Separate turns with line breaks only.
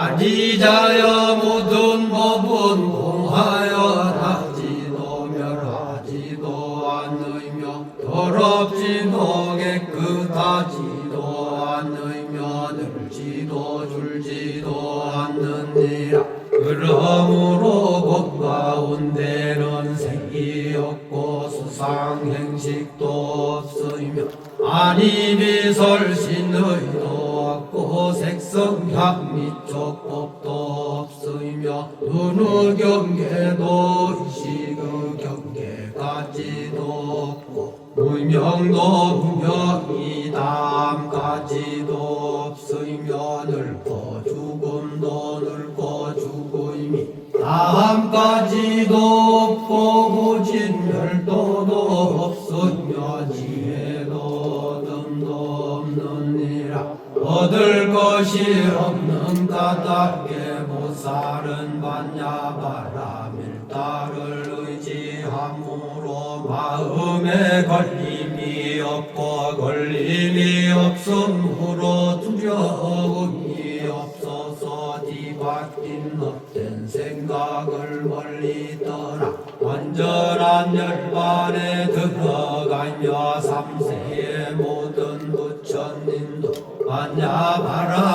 사리자여 모든 법은 공하여 나지도 멸하지도 않으며 더럽지도 깨끗하지도 않으며 늘지도 줄지도 않느니라. 그러므로 곧 가운데는 색이 없고 수상 행식도 없으며 아니 비설신의도 없고 색 성향 미쪽 법도 없으며 눈의 경계도 의식의 경계까지도 없고 무명도 무명이 담까지도 없으며 늙고 죽음도 늙고 죽음이 다함까지도 없고 고진멸도도 없으며 얻을 것이 없는 까닭에 못살은 반야 바라 밀다를 의지함으로 마음에 걸림이 없고 걸림이 없음으로 두려움이 없어서 뒤바뀐 헛된 생각을 멀리 떠나 완전한 열반에 들어가며 삼 세의